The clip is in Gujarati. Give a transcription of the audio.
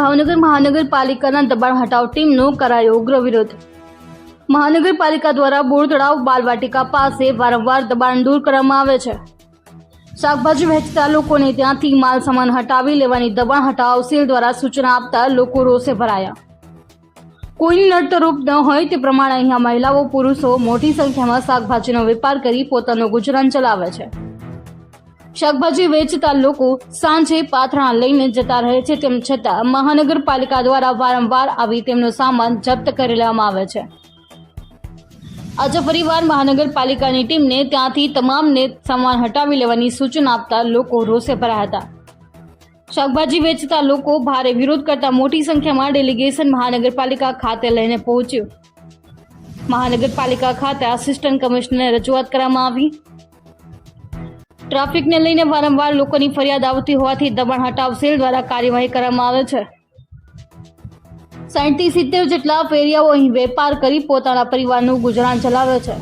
ભાવનગર મહાનગરપાલિકાના દબાણ હટાવ ટીમનો કરાયો ઉગ્ર વિરોધ મહાનગરપાલિકા દ્વારા બોર તળાવ બાલવાટિકા પાસે વારંવાર દબાણ દૂર કરવામાં આવે છે. શાકભાજી વહેંચતા લોકોને ત્યાંથી માલ સામાન હટાવી લેવાની દબાણ હટાવ સેલ દ્વારા સૂચના આપતા લોકો રોષે ભરાયા. કોઈની નડતરૂપ ન હોય તે પ્રમાણે અહીંયા મહિલાઓ, પુરુષો મોટી સંખ્યામાં શાકભાજીનો વેપાર કરી પોતાનું ગુજરાન ચલાવે છે. શાકભાજી વેચતા લોકો સાંજે પાથરણા લઈને જતા રહે છે, તેમ છતાં મહાનગરપાલિકા દ્વારા વારંવાર આવી તેમનો સામાન જપ્ત કરી લેવામાં આવે છે. આજે ફરીવાર મહાનગરપાલિકાની ટીમને ત્યાંથી તમામને સામાન હટાવી લેવાની સૂચના આપતા લોકો રોષે ભરાયા હતા. શાકભાજી વેચતા લોકો ભારે વિરોધ કરતા મોટી સંખ્યામાં ડેલિગેશન મહાનગરપાલિકા ખાતે લઈને પહોંચ્યું. મહાનગરપાલિકા ખાતે આસિસ્ટન્ટ કમિશનરને રજૂઆત કરવામાં આવી. ટ્રાફિકને લઈને વારંવાર લોકોની ફરિયાદ આવતી હોવાથી દબાણ હટાવ સેલ દ્વારા કાર્યવાહી કરવામાં આવે છે. સાઠથી સિત્તેર જેટલા ફેરિયાઓ અહીં વેપાર કરી પોતાના પરિવારનું ગુજરાન ચલાવે છે.